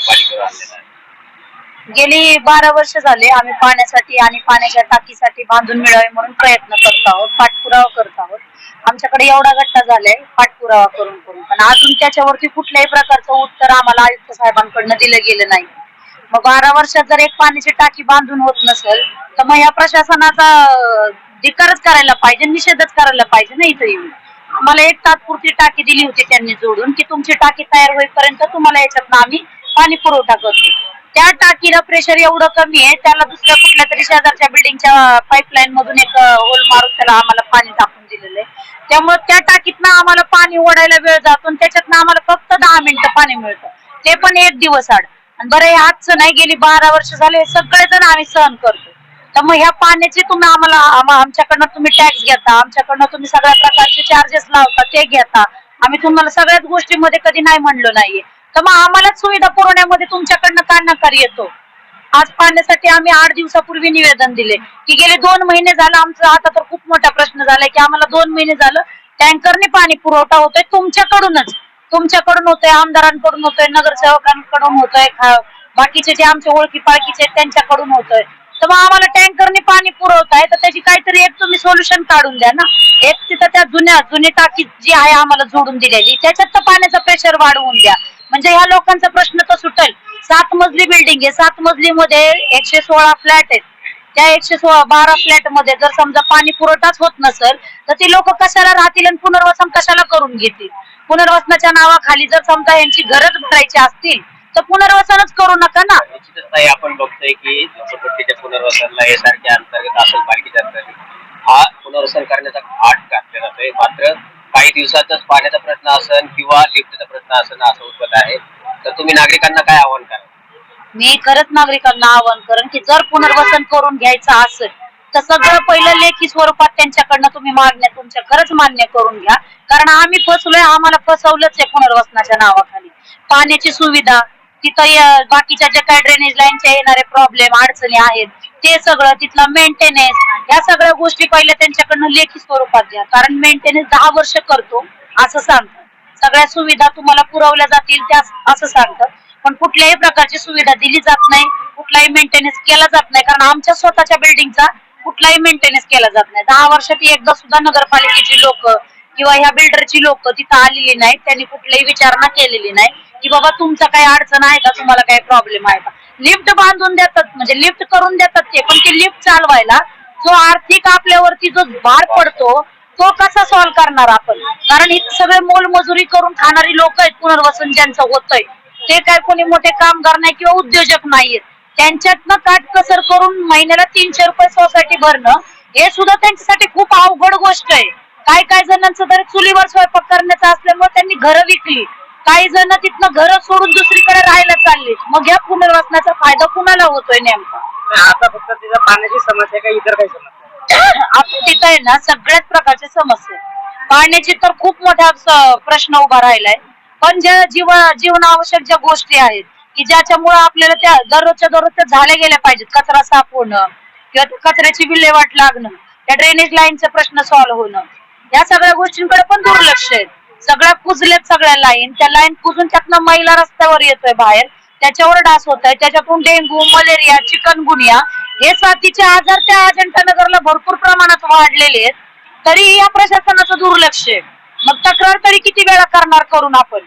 पालिकेवर आणलेला आहे. गेली बारा वर्ष झाले आम्ही पाण्यासाठी आणि पाण्याच्या टाकीसाठी बांधून मिळावे म्हणून प्रयत्न करत आहोत पाठपुरावा करत आहोत. आमच्याकडे एवढा गट्टा झालाय पाठपुरावा करून करून. पण अजून त्याच्यावरती कुठल्याही प्रकारचं उत्तर आम्हाला आयुक्त साहेबांकडनं दिलं गेलं नाही. मग बारा वर्षात जर एक पाण्याची टाकी बांधून होत नसेल तर मग ह्या प्रशासनाचा अं, धिक्कारच करायला पाहिजे निषेधच करायला पाहिजे ना इथं येऊन? आम्हाला एक तात्पुरती टाकी दिली होती त्यांनी जोडून की तुमची टाकी तयार होईपर्यंत तुम्हाला याच्यातनं आम्ही पाणी पुरवठा करतो. त्या टाकीला प्रेशर एवढं कमी आहे त्याला दुसऱ्या कुठल्या तरी शेजारच्या बिल्डिंगच्या पाईपलाईन मधून एक होल मारून त्याला आम्हाला पाणी टाकून दिलेलं आहे. त्यामुळे त्या टाकीतनं आम्हाला पाणी ओढायला वेळ जातो आणि त्याच्यातनं आम्हाला फक्त दहा मिनिटं पाणी मिळतं. ते पण एक दिवस आड. आणि बरं हे आजचं नाही गेली बारा वर्ष झाले हे सगळेजण आम्ही सहन करतो. तर मग ह्या पाण्याचे तुम्ही आम्हाला आमच्याकडनं तुम्ही टॅक्स घेता. आमच्याकडनं तुम्ही सगळ्या प्रकारचे चार्जेस लावता ते घेता. आम्ही तुम्हाला सगळ्याच गोष्टीमध्ये कधी नाही म्हणलो नाहीये. तर मग आम्हालाच सुविधा पुरवण्यामध्ये तुमच्याकडनं का नकार येतो? आज पाण्यासाठी आम्ही आठ दिवसापूर्वी निवेदन दिले की गेले दोन महिने झालं आमचा आता तर खूप मोठा प्रश्न झालाय की आम्हाला दोन महिने झालं टँकरने पाणी पुरवठा होतोय तुमच्याकडूनच. तुमच्याकडून होतोय आमदारांकडून होतोय नगरसेवकांकडून होतोय बाकीचे जे आमचे ओळखी पाळखीचे आहेत त्यांच्याकडून होतोय. तर मग आम्हाला टँकरने पाणी पुरवताय तर त्याची काहीतरी एक तुम्ही सोल्युशन काढून द्या ना. एक तिथं त्या जुन्या जुनी टाकी जी आहे आम्हाला जोडून दिलेली त्याच्यात तर पाण्याचं प्रेशर वाढवून द्या. म्हणजे ह्या लोकांचा प्रश्न तर सुटेल. सात मजली बिल्डिंग आहे. सात मजली मध्ये एकशे सोळा फ्लॅट आहेत. त्या एकशे सोळा बारा फ्लॅटमध्ये जर समजा पाणी पुरवठाच होत नसेल तर ती लोक कशाला राहतील आणि पुनर्वसन कशाला करून घेतील? पुनर्वसनाच्या नावाखाली जर समजा यांची गरज भरायची असतील तर पुनर्वसनच करू नका ना. निश्चितच नाही आपण बघतोय की झोपडपट्टीच्या पुनर्वसनला हे सारख्या अंतर्गत असेल पालिकेच्या अंतर्गत हा पुनर्वसन करण्याचा आठ घातला जातोय. मात्र काही दिवसातच पाण्याचा प्रश्न असेल किंवा लिफ्टचा प्रश्न असेल असं उत्पन्न आहे. तर तुम्ही नागरिकांना काय आव्हान करा मी खरंच नागरिकांना आवाहन करेन की जर पुनर्वसन करून घ्यायचं असेल तर सगळं पहिलं लेखी स्वरूपात त्यांच्याकडनं तुम्ही मागण्या तुमच्या खरंच मान्य करून घ्या. कारण आम्ही फसलोय आम्हाला फसवलंच आहे पुनर्वसनाच्या नावाखाली. पाण्याची सुविधा तिथं बाकीच्या ज्या काही ड्रेनेज लाईनच्या येणारे प्रॉब्लेम अडचणी आहेत ते सगळं तिथला मेंटेनन्स या सगळ्या गोष्टी पहिल्या त्यांच्याकडनं लेखी स्वरूपात घ्या. कारण मेंटेनन्स दहा वर्ष करतो असं सांगतात. सगळ्या सुविधा तुम्हाला पुरवल्या जातील त्या असं सांगतात. पण कुठल्याही प्रकारची सुविधा दिली जात नाही कुठलाही मेंटेनन्स केला जात नाही कारण आमच्या स्वतःच्या बिल्डिंगचा कुठलाही मेंटेनन्स केला जात नाही. दहा वर्षात एकदा सुद्धा नगरपालिकेची लोक किंवा ह्या बिल्डरची लोक तिथं आलेली नाहीत त्यांनी कुठलीही विचारणा केलेली नाही. की बाबा तुमचा काही अडचण आहे का? तुम्हाला काही प्रॉब्लेम आहे का? लिफ्ट बांधून देतात म्हणजे लिफ्ट करून देतात ते पण ती लिफ्ट चालवायला जो आर्थिक आपल्यावरती जो भार पडतो तो कसा सॉल्व्ह करणार आपण? कारण इथे सगळे मोलमजुरी करून खाणारी लोक आहेत पुनर्वसन ज्यांचं होतंय ते काय कोणी मोठे कामगार नाही किंवा उद्योजक नाहीयेत. त्यांच्यातनं काटकसर करून महिन्याला तीनशे रुपये सोसायटी भरणं हे सुद्धा त्यांच्यासाठी खूप अवघड गोष्ट आहे. काही काही जणांचं तर चुलीवर स्वयंपाक करण्याचं असल्यामुळे त्यांनी घरं विकली. काही जण तिथनं घरं सोडून दुसरीकडे राहायला चालली मग या पुनर्वसनाचा फायदा कुणाला होतोय नेमका? आता फक्त तिथं पाण्याची समस्या का इतर काही समस्या तिथं आहे ना सगळ्याच प्रकारच्या समस्या. पाण्याची तर खूप मोठा प्रश्न उभा राहिलाय. पण ज्या जीव जीवनावश्यक ज्या गोष्टी आहेत की ज्याच्यामुळे आपल्याला त्या दररोजच्या दररोज त्या झाल्या गेल्या पाहिजेत कचरा साफ होणं किंवा त्या कचऱ्याची विल्हेवाट लागणं त्या ड्रेनेज लाईनचा प्रश्न सॉल्व्ह होणं या सगळ्या गोष्टींकडे पण दुर्लक्ष आहे. सगळ्या कुजलेत सगळ्या लाईन. त्या लाईन कुजून त्यातनं मैला रस्त्यावर येतोय बाहेर. त्याच्यावर डास होत आहे त्याच्यातून डेंग्यू मलेरिया चिकनगुनिया हे साथीचे आजार त्या अजंठा नगरला भरपूर प्रमाणात वाढलेले आहेत. तरी या प्रशासनाचं दुर्लक्ष आहे. मग तक्रार तरी किती वेळा करणार करून आपण?